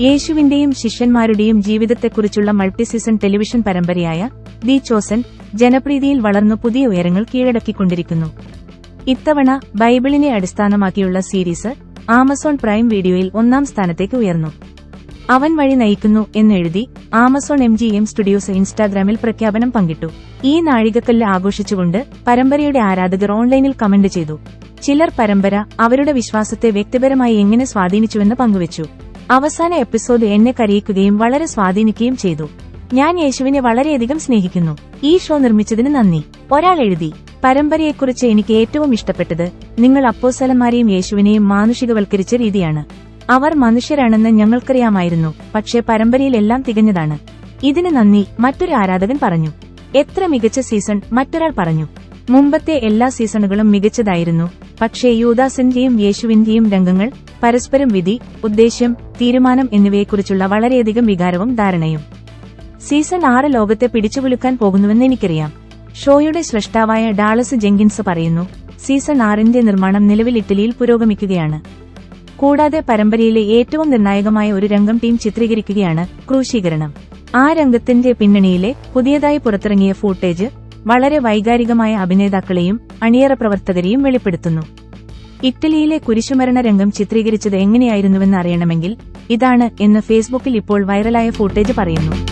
യേശുവിന്റെയും ശിഷ്യന്മാരുടെയും ജീവിതത്തെക്കുറിച്ചുള്ള multi season television പരമ്പരയായ ദി ചോസൻ ജനപ്രീതിയിൽ വളർന്നു പുതിയ ഉയരങ്ങൾ കീഴടക്കിക്കൊണ്ടിരിക്കുന്നു. ഇത്തവണ ബൈബിളിനെ അടിസ്ഥാനമാക്കിയുള്ള സീരീസ് ആമസോൺ പ്രൈം വീഡിയോയിൽ ഒന്നാം സ്ഥാനത്തേക്ക് ഉയർന്നു. അവൻ വഴി നയിക്കുന്നു എന്നെഴുതി Amazon M G M studios ഇൻസ്റ്റാഗ്രാമിൽ പ്രഖ്യാപനം പങ്കിട്ടു. ഈ നാഴികക്കല്ല് ആഘോഷിച്ചുകൊണ്ട് പരമ്പരയുടെ ആരാധകർ ഓൺലൈനിൽ കമന്റ് ചെയ്തു. ചിലർ പരമ്പര അവരുടെ വിശ്വാസത്തെ വ്യക്തിപരമായി എങ്ങനെ സ്വാധീനിച്ചുവെന്ന് പങ്കുവച്ചു. അവസാന എപ്പിസോഡ് എന്നെ കരയിക്കുകയും വളരെ സ്വാധീനിക്കുകയും ചെയ്തു. ഞാൻ യേശുവിനെ വളരെയധികം സ്നേഹിക്കുന്നു. ഈ ഷോ നിർമ്മിച്ചതിന് നന്ദി. ഒരാൾ എഴുതി. പരമ്പരയെക്കുറിച്ച് എനിക്ക് ഏറ്റവും ഇഷ്ടപ്പെട്ടത് നിങ്ങൾ അപ്പോസലന്മാരെയും യേശുവിനെയും മാനുഷികവൽക്കരിച്ച രീതിയാണ്. അവർ മനുഷ്യരാണെന്ന് ഞങ്ങൾക്കറിയാമായിരുന്നു പക്ഷേ പരമ്പരയിൽ എല്ലാം തികഞ്ഞതാണ്. ഇതിന് നന്ദി. മറ്റൊരു ആരാധകൻ പറഞ്ഞു. എത്ര മികച്ച സീസൺ മറ്റൊരാൾ പറഞ്ഞു. മുമ്പത്തെ എല്ലാ സീസണുകളും മികച്ചതായിരുന്നു. പക്ഷേ യൂദാസിന്റെയും യേശുവിന്റെയും രംഗങ്ങൾ പരസ്പരം വിധി ഉദ്ദേശ്യം തീരുമാനം എന്നിവയെക്കുറിച്ചുള്ള വളരെയധികം വികാരവും ധാരണയും. സീസൺ ആറ് ലോകത്തെ പിടിച്ചുകുലുക്കാൻ പോകുന്നുവെന്ന് എനിക്കറിയാം. ഷോയുടെ സൃഷ്ടാവായ ഡാളസ് ജെങ്കിൻസ് പറയുന്നു സീസൺ ആറിന്റെ നിർമ്മാണം നിലവിൽ ഇറ്റലിയിൽ പുരോഗമിക്കുകയാണ്. കൂടാതെ പരമ്പരയിലെ ഏറ്റവും നിർണായകമായ ഒരു രംഗം ടീം ചിത്രീകരിക്കുകയാണ് ക്രൂശീകരണം. ആ രംഗത്തിന്റെ പിന്നണിയിലെ പുതിയതായി പുറത്തിറങ്ങിയ ഫൂട്ടേജ് വളരെ വൈകാരികമായ അഭിനേതാക്കളെയും അണിയറ പ്രവർത്തകരെയും വെളിപ്പെടുത്തുന്നു. ഇറ്റലിയിലെ കുരിശുമരണ രംഗം ചിത്രീകരിച്ചത് എങ്ങനെയായിരുന്നുവെന്ന് അറിയണമെങ്കിൽ ഇതാണ് എന്ന് ഫേസ്ബുക്കിൽ ഇപ്പോൾ വൈറലായ ഫൂട്ടേജ് പറയുന്നു.